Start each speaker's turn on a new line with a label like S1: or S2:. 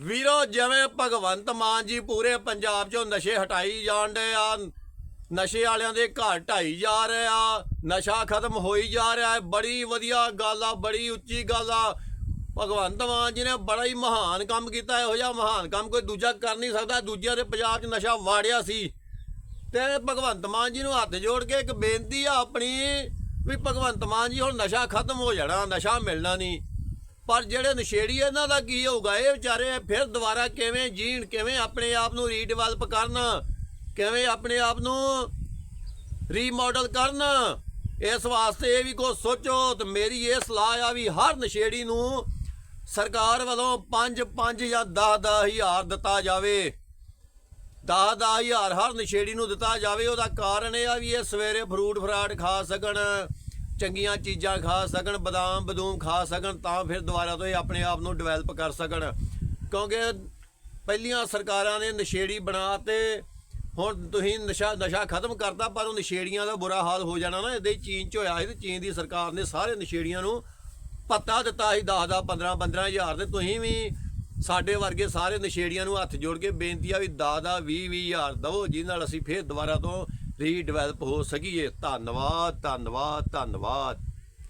S1: ਵੀਰੋ, ਜਿਵੇਂ ਭਗਵੰਤ ਮਾਨ ਜੀ ਪੂਰੇ ਪੰਜਾਬ 'ਚੋਂ ਨਸ਼ੇ ਹਟਾਈ ਜਾਣ ਡੇ ਆ, ਨਸ਼ੇ ਵਾਲਿਆਂ ਦੇ ਘਰ ਢਾਈ ਜਾ ਰਹੇ ਆ, ਨਸ਼ਾ ਖਤਮ ਹੋਈ ਜਾ ਰਿਹਾ ਹੈ, ਬੜੀ ਵਧੀਆ ਗੱਲ ਆ, ਬੜੀ ਉੱਚੀ ਗੱਲ ਆ। ਭਗਵੰਤ ਮਾਨ ਜੀ ਨੇ ਬੜਾ ਹੀ ਮਹਾਨ ਕੰਮ ਕੀਤਾ, ਇਹੋ ਜਿਹਾ ਮਹਾਨ ਕੰਮ ਕੋਈ ਦੂਜਾ ਕਰ ਨਹੀਂ ਸਕਦਾ, ਦੂਜਿਆਂ ਦੇ ਪੰਜਾਬ 'ਚ ਨਸ਼ਾ ਵਾੜਿਆ ਸੀ। ਤੇ ਭਗਵੰਤ ਮਾਨ ਜੀ ਨੂੰ ਹੱਥ ਜੋੜ ਕੇ ਇੱਕ ਬੇਨਤੀ ਆ ਆਪਣੀ, ਵੀ ਭਗਵੰਤ ਮਾਨ ਜੀ, ਹੁਣ ਨਸ਼ਾ ਖਤਮ ਹੋ ਜਾਣਾ, ਨਸ਼ਾ ਮਿਲਣਾ ਨਹੀਂ। ਪਰ ਜਿਹੜੇ ਨਸ਼ੇੜੀ ਇਹਨਾਂ ਦਾ ਕੀ ਹੋਊਗਾ? ਇਹ ਵਿਚਾਰੇ ਫਿਰ ਦੁਬਾਰਾ ਕਿਵੇਂ ਜੀਣ, ਕਿਵੇਂ ਆਪਣੇ ਆਪ ਨੂੰ ਰੀਡਿਵੈਲਪ ਕਰਨ? ਕਿਵੇਂ ਆਪਣੇ ਆਪ ਨੂੰ ਰੀਮਾਡਲ ਕਰਨ? ਇਸ ਵਾਸਤੇ ਇਹ ਵੀ ਕੋ ਸੋਚੋ ਤੇ ਮੇਰੀ ਇਹ ਸਲਾਹ ਆ ਵੀ ਹਰ ਨਸ਼ੇੜੀ ਨੂੰ ਸਰਕਾਰ ਵੱਲੋਂ 5 5 ਜਾਂ 10 10 ਹਜ਼ਾਰ ਦਿੱਤਾ ਜਾਵੇ। 10 10 ਹਜ਼ਾਰ ਹਰ ਨਸ਼ੇੜੀ ਨੂੰ ਦਿੱਤਾ ਜਾਵੇ। ਉਹਦਾ ਕਾਰਨ ਇਹ ਆ ਵੀ ਇਹ ਸਵੇਰੇ ਫਰੂਟ ਫਰਾਟ ਖਾ ਸਕਣ। ਚੰਗੀਆਂ ਚੀਜ਼ਾਂ ਖਾ ਸਕਣ, ਬਦਾਮ, ਬਦੂਮ ਖਾ ਸਕਣ, ਤਾਂ ਫਿਰ ਦੁਬਾਰਾ ਤੋਂ ਇਹ ਆਪਣੇ ਆਪ ਨੂੰ ਡਿਵੈਲਪ ਕਰ ਸਕਣ। ਕਿਉਂਕਿ ਪਹਿਲੀਆਂ ਸਰਕਾਰਾਂ ਨੇ ਨਸ਼ੇੜੀ ਬਣਾ ਤੇ ਹੁਣ ਤੁਸੀਂ ਨਸ਼ਾ ਨਸ਼ਾ ਖਤਮ ਕਰਤਾ, ਪਰ ਉਹ ਨਸ਼ੇੜੀਆਂ ਦਾ ਬੁਰਾ ਹਾਲ ਹੋ ਜਾਣਾ ਨਾ, ਇਹਦੇ ਚੀਨ ਚ ਹੋਇਆ ਸੀ ਤੇ ਚੀਨ ਦੀ ਸਰਕਾਰ ਨੇ ਸਾਰੇ ਨਸ਼ੇੜੀਆਂ ਨੂੰ ਪੱਤਾ ਦਿੱਤਾ ਸੀ 10 10 15 15 ਹਜ਼ਾਰ ਤੇ। ਤੁਸੀਂ ਵੀ ਸਾਡੇ ਵਰਗੇ ਸਾਰੇ ਨਸ਼ੇੜੀਆਂ ਨੂੰ ਹੱਥ ਜੋੜ ਕੇ ਬੇਨਤੀ ਆ ਵੀ 10 10 20 20 ਹਜ਼ਾਰ ਦਵੋ, ਜਿਹਦੇ ਨਾਲ ਅਸੀਂ ਫੇਰ ਦੁਬਾਰਾ ਤੋਂ ਰੀਡਿਵੈਲਪ ਹੋ ਸਕੀਏ। ਧੰਨਵਾਦ ਧੰਨਵਾਦ ਧੰਨਵਾਦ।